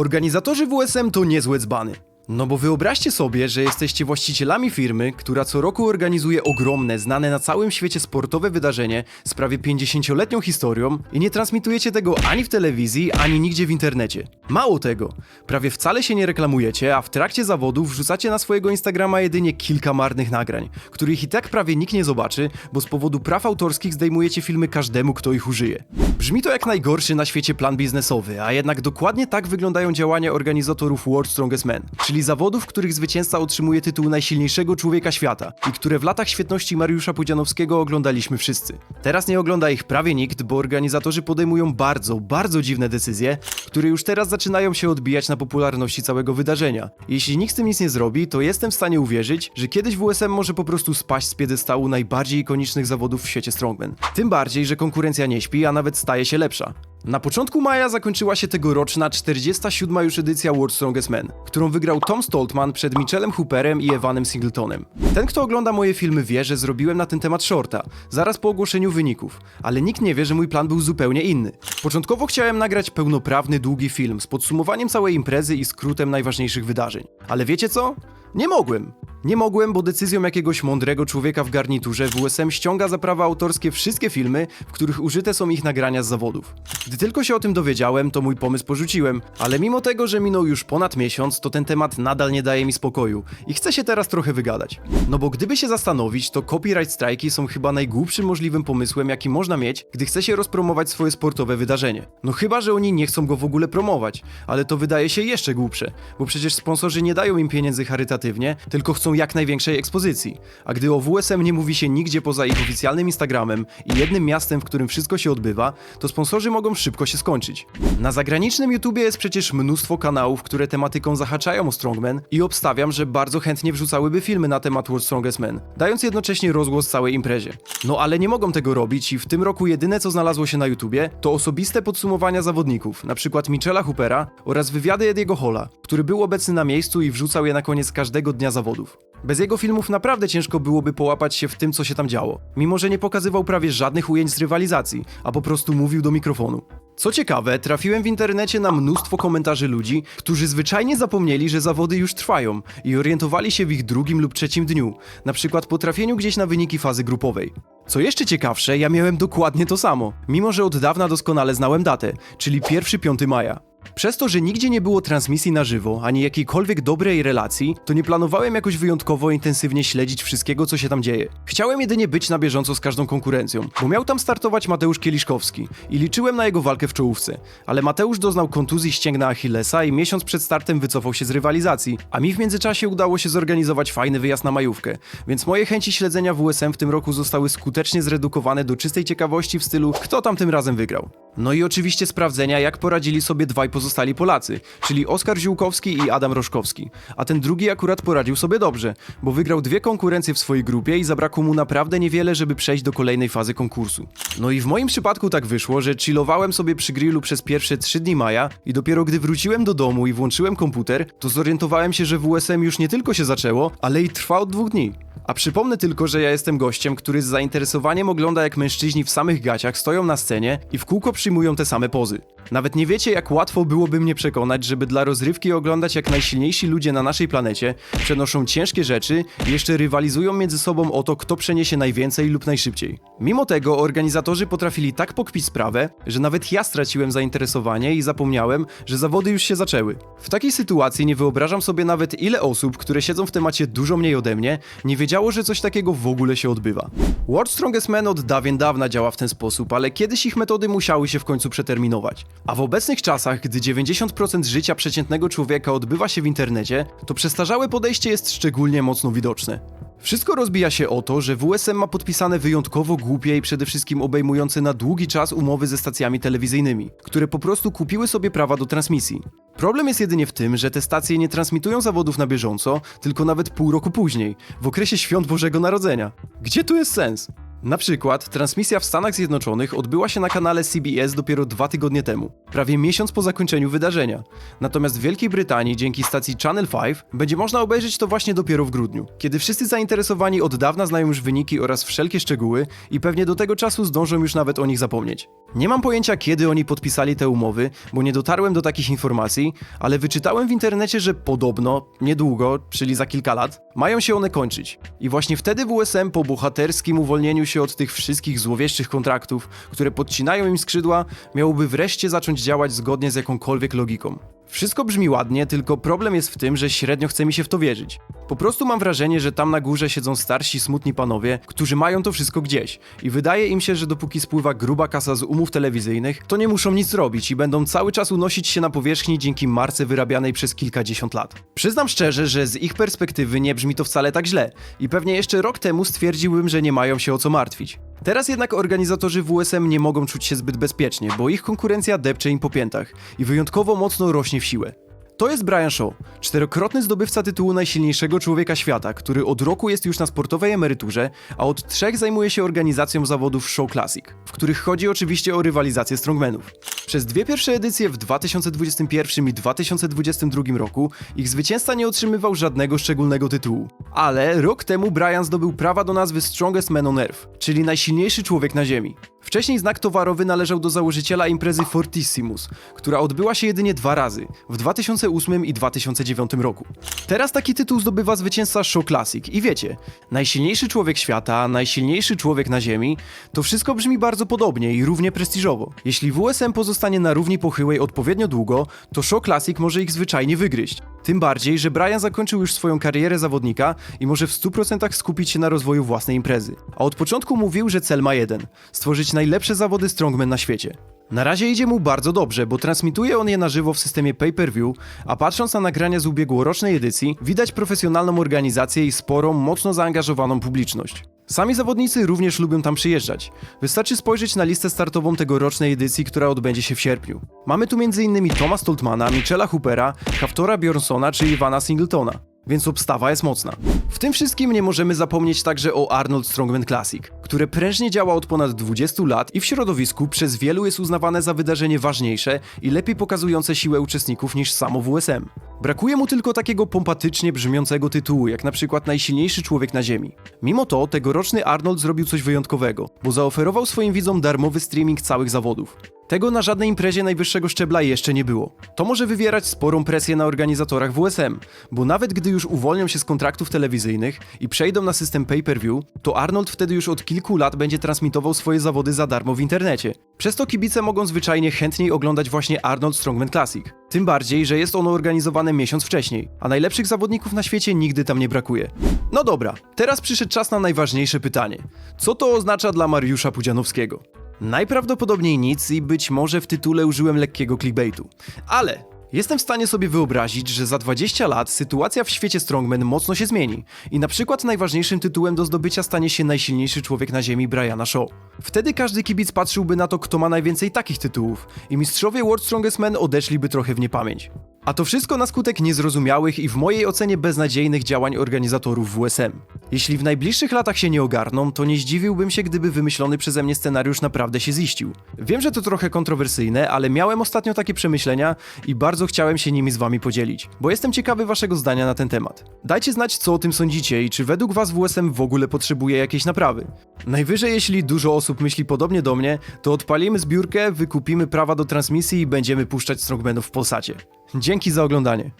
Organizatorzy WSM to niezłe dzbany. No bo wyobraźcie sobie, że jesteście właścicielami firmy, która co roku organizuje ogromne, znane na całym świecie sportowe wydarzenie z prawie 50-letnią historią i nie transmitujecie tego ani w telewizji, ani nigdzie w internecie. Mało tego, prawie wcale się nie reklamujecie, a w trakcie zawodów wrzucacie na swojego Instagrama jedynie kilka marnych nagrań, których i tak prawie nikt nie zobaczy, bo z powodu praw autorskich zdejmujecie filmy każdemu, kto ich użyje. Brzmi to jak najgorszy na świecie plan biznesowy, a jednak dokładnie tak wyglądają działania organizatorów World Strongest Man, czyli zawodów, w których zwycięzca otrzymuje tytuł najsilniejszego człowieka świata i które w latach świetności Mariusza Pudzianowskiego oglądaliśmy wszyscy. Teraz nie ogląda ich prawie nikt, bo organizatorzy podejmują bardzo, bardzo dziwne decyzje, które już teraz zaczynają się odbijać na popularności całego wydarzenia. Jeśli nikt z tym nic nie zrobi, to jestem w stanie uwierzyć, że kiedyś WSM może po prostu spaść z piedestału najbardziej ikonicznych zawodów w świecie Strongman. Tym bardziej, że konkurencja nie śpi, a nawet staje się lepsza. Na początku maja zakończyła się tegoroczna 47. już edycja World Strongest Man, którą wygrał Tom Stoltman przed Michelem Hooperem i Evanem Singletonem. Ten, kto ogląda moje filmy wie, że zrobiłem na ten temat shorta, zaraz po ogłoszeniu wyników, ale nikt nie wie, że mój plan był zupełnie inny. Początkowo chciałem nagrać pełnoprawny, długi film z podsumowaniem całej imprezy i skrótem najważniejszych wydarzeń. Ale wiecie co? Nie mogłem. Nie mogłem, bo decyzją jakiegoś mądrego człowieka w garniturze WSM ściąga za prawa autorskie wszystkie filmy, w których użyte są ich nagrania z zawodów. Gdy tylko się o tym dowiedziałem, to mój pomysł porzuciłem, ale mimo tego, że minął już ponad miesiąc, to ten temat nadal nie daje mi spokoju i chcę się teraz trochę wygadać. No bo gdyby się zastanowić, to copyright strajki są chyba najgłupszym możliwym pomysłem, jaki można mieć, gdy chce się rozpromować swoje sportowe wydarzenie. No chyba, że oni nie chcą go w ogóle promować, ale to wydaje się jeszcze głupsze, bo przecież sponsorzy nie dają im pieniędzy charytatywnie, tylko chcą jak największej ekspozycji. A gdy o WSM nie mówi się nigdzie poza ich oficjalnym Instagramem i jednym miastem, w którym wszystko się odbywa, to sponsorzy mogą szybko się skończyć. Na zagranicznym YouTubie jest przecież mnóstwo kanałów, które tematyką zahaczają o Strongman i obstawiam, że bardzo chętnie wrzucałyby filmy na temat World Strongest Man, dając jednocześnie rozgłos całej imprezie. No ale nie mogą tego robić i w tym roku jedyne co znalazło się na YouTubie to osobiste podsumowania zawodników, przykład Michela Hoopera oraz wywiady Ediego Hola, który był obecny na miejscu i wrzucał je na koniec każdego dnia zawodów. Bez jego filmów naprawdę ciężko byłoby połapać się w tym, co się tam działo, mimo że nie pokazywał prawie żadnych ujęć z rywalizacji, a po prostu mówił do mikrofonu. Co ciekawe, trafiłem w internecie na mnóstwo komentarzy ludzi, którzy zwyczajnie zapomnieli, że zawody już trwają i orientowali się w ich drugim lub trzecim dniu, na przykład po trafieniu gdzieś na wyniki fazy grupowej. Co jeszcze ciekawsze, ja miałem dokładnie to samo, mimo że od dawna doskonale znałem datę, czyli 1-5 maja. Przez to, że nigdzie nie było transmisji na żywo, ani jakiejkolwiek dobrej relacji, to nie planowałem jakoś wyjątkowo intensywnie śledzić wszystkiego, co się tam dzieje. Chciałem jedynie być na bieżąco z każdą konkurencją, bo miał tam startować Mateusz Kieliszkowski i liczyłem na jego walkę w czołówce. Ale Mateusz doznał kontuzji ścięgna Achillesa i miesiąc przed startem wycofał się z rywalizacji, a mi w międzyczasie udało się zorganizować fajny wyjazd na majówkę, więc moje chęci śledzenia WSM w tym roku zostały skutecznie zredukowane do czystej ciekawości w stylu kto tam tym razem wygrał. No i oczywiście sprawdzenia, jak poradzili sobie dwaj pozostali Polacy, czyli Oskar Ziółkowski i Adam Roszkowski. A ten drugi akurat poradził sobie dobrze, bo wygrał dwie konkurencje w swojej grupie i zabrakło mu naprawdę niewiele, żeby przejść do kolejnej fazy konkursu. No i w moim przypadku tak wyszło, że chillowałem sobie przy grillu przez pierwsze trzy dni maja i dopiero gdy wróciłem do domu i włączyłem komputer, to zorientowałem się, że WSM już nie tylko się zaczęło, ale i trwa od dwóch dni. A przypomnę tylko, że ja jestem gościem, który z zainteresowaniem ogląda jak mężczyźni w samych gaciach stoją na scenie i w kółko przyjmują te same pozy. Nawet nie wiecie, jak łatwo byłoby mnie przekonać, żeby dla rozrywki oglądać jak najsilniejsi ludzie na naszej planecie przenoszą ciężkie rzeczy i jeszcze rywalizują między sobą o to, kto przeniesie najwięcej lub najszybciej. Mimo tego organizatorzy potrafili tak pokpić sprawę, że nawet ja straciłem zainteresowanie i zapomniałem, że zawody już się zaczęły. W takiej sytuacji nie wyobrażam sobie nawet ile osób, które siedzą w temacie dużo mniej ode mnie, nie wiedziało, że coś takiego w ogóle się odbywa. World Strongest Man od dawien dawna działa w ten sposób, ale kiedyś ich metody musiały się w końcu przeterminować. A w obecnych czasach, gdy 90% życia przeciętnego człowieka odbywa się w internecie, to przestarzałe podejście jest szczególnie mocno widoczne. Wszystko rozbija się o to, że WSM ma podpisane wyjątkowo głupie i przede wszystkim obejmujące na długi czas umowy ze stacjami telewizyjnymi, które po prostu kupiły sobie prawa do transmisji. Problem jest jedynie w tym, że te stacje nie transmitują zawodów na bieżąco, tylko nawet pół roku później, w okresie świąt Bożego Narodzenia. Gdzie tu jest sens? Na przykład transmisja w Stanach Zjednoczonych odbyła się na kanale CBS dopiero dwa tygodnie temu, prawie miesiąc po zakończeniu wydarzenia. Natomiast w Wielkiej Brytanii dzięki stacji Channel 5 będzie można obejrzeć to właśnie dopiero w grudniu, kiedy wszyscy zainteresowani od dawna znają już wyniki oraz wszelkie szczegóły i pewnie do tego czasu zdążą już nawet o nich zapomnieć. Nie mam pojęcia, kiedy oni podpisali te umowy, bo nie dotarłem do takich informacji, ale wyczytałem w internecie, że podobno, niedługo, czyli za kilka lat, mają się one kończyć. I właśnie wtedy WSM po bohaterskim uwolnieniu się od tych wszystkich złowieszczych kontraktów, które podcinają im skrzydła, miałoby wreszcie zacząć działać zgodnie z jakąkolwiek logiką. Wszystko brzmi ładnie, tylko problem jest w tym, że średnio chce mi się w to wierzyć. Po prostu mam wrażenie, że tam na górze siedzą starsi, smutni panowie, którzy mają to wszystko gdzieś. I wydaje im się, że dopóki spływa gruba kasa z umów telewizyjnych, to nie muszą nic robić i będą cały czas unosić się na powierzchni dzięki marce wyrabianej przez kilkadziesiąt lat. Przyznam szczerze, że z ich perspektywy nie brzmi to wcale tak źle i pewnie jeszcze rok temu stwierdziłbym, że nie mają się o co martwić. Teraz jednak organizatorzy WSM nie mogą czuć się zbyt bezpiecznie, bo ich konkurencja depcze im po piętach i wyjątkowo mocno rośnie w siłę. To jest Brian Shaw, czterokrotny zdobywca tytułu najsilniejszego człowieka świata, który od roku jest już na sportowej emeryturze, a od trzech zajmuje się organizacją zawodów Show Classic, w których chodzi oczywiście o rywalizację strongmenów. Przez dwie pierwsze edycje w 2021 i 2022 roku ich zwycięzca nie otrzymywał żadnego szczególnego tytułu. Ale rok temu Brian zdobył prawa do nazwy Strongest Man on Earth, czyli najsilniejszy człowiek na Ziemi. Wcześniej znak towarowy należał do założyciela imprezy Fortissimus, która odbyła się jedynie dwa razy, w 2008 i 2009 roku. Teraz taki tytuł zdobywa zwycięzca Show Classic i wiecie, najsilniejszy człowiek świata, najsilniejszy człowiek na Ziemi, to wszystko brzmi bardzo podobnie i równie prestiżowo. Jeśli WSM pozostanie na równi pochyłej odpowiednio długo, to Show Classic może ich zwyczajnie wygryźć. Tym bardziej, że Brian zakończył już swoją karierę zawodnika i może w 100% skupić się na rozwoju własnej imprezy. A od początku mówił, że cel ma jeden stworzyć najlepsze zawody strongman na świecie. Na razie idzie mu bardzo dobrze, bo transmituje on je na żywo w systemie pay-per-view, a patrząc na nagrania z ubiegłorocznej edycji, widać profesjonalną organizację i sporą, mocno zaangażowaną publiczność. Sami zawodnicy również lubią tam przyjeżdżać. Wystarczy spojrzeć na listę startową tegorocznej edycji, która odbędzie się w sierpniu. Mamy tu m.in. Toma Stoltmana, Michela Hoopera, Haftora Bjornsona czy Ivana Singletona. Więc obstawa jest mocna. W tym wszystkim nie możemy zapomnieć także o Arnold Strongman Classic, które prężnie działa od ponad 20 lat i w środowisku przez wielu jest uznawane za wydarzenie ważniejsze i lepiej pokazujące siłę uczestników niż samo WSM. Brakuje mu tylko takiego pompatycznie brzmiącego tytułu, jak na przykład najsilniejszy człowiek na Ziemi. Mimo to tegoroczny Arnold zrobił coś wyjątkowego, bo zaoferował swoim widzom darmowy streaming całych zawodów. Tego na żadnej imprezie najwyższego szczebla jeszcze nie było. To może wywierać sporą presję na organizatorach WSM, bo nawet gdy już uwolnią się z kontraktów telewizyjnych i przejdą na system pay-per-view, to Arnold wtedy już od kilku lat będzie transmitował swoje zawody za darmo w internecie. Przez to kibice mogą zwyczajnie chętniej oglądać właśnie Arnold Strongman Classic. Tym bardziej, że jest ono organizowane miesiąc wcześniej, a najlepszych zawodników na świecie nigdy tam nie brakuje. No dobra, teraz przyszedł czas na najważniejsze pytanie. Co to oznacza dla Mariusza Pudzianowskiego? Najprawdopodobniej nic i być może w tytule użyłem lekkiego clickbaitu. Ale jestem w stanie sobie wyobrazić, że za 20 lat sytuacja w świecie Strongman mocno się zmieni i na przykład najważniejszym tytułem do zdobycia stanie się najsilniejszy człowiek na ziemi Briana Shaw. Wtedy każdy kibic patrzyłby na to, kto ma najwięcej takich tytułów i mistrzowie World Strongest Men odeszliby trochę w niepamięć. A to wszystko na skutek niezrozumiałych i w mojej ocenie beznadziejnych działań organizatorów WSM. Jeśli w najbliższych latach się nie ogarną, to nie zdziwiłbym się, gdyby wymyślony przeze mnie scenariusz naprawdę się ziścił. Wiem, że to trochę kontrowersyjne, ale miałem ostatnio takie przemyślenia i bardzo chciałem się nimi z wami podzielić, bo jestem ciekawy waszego zdania na ten temat. Dajcie znać, co o tym sądzicie i czy według was WSM w ogóle potrzebuje jakiejś naprawy. Najwyżej, jeśli dużo osób myśli podobnie do mnie, to odpalimy zbiórkę, wykupimy prawa do transmisji i będziemy puszczać strongmanów w Polsacie. Dzięki za oglądanie.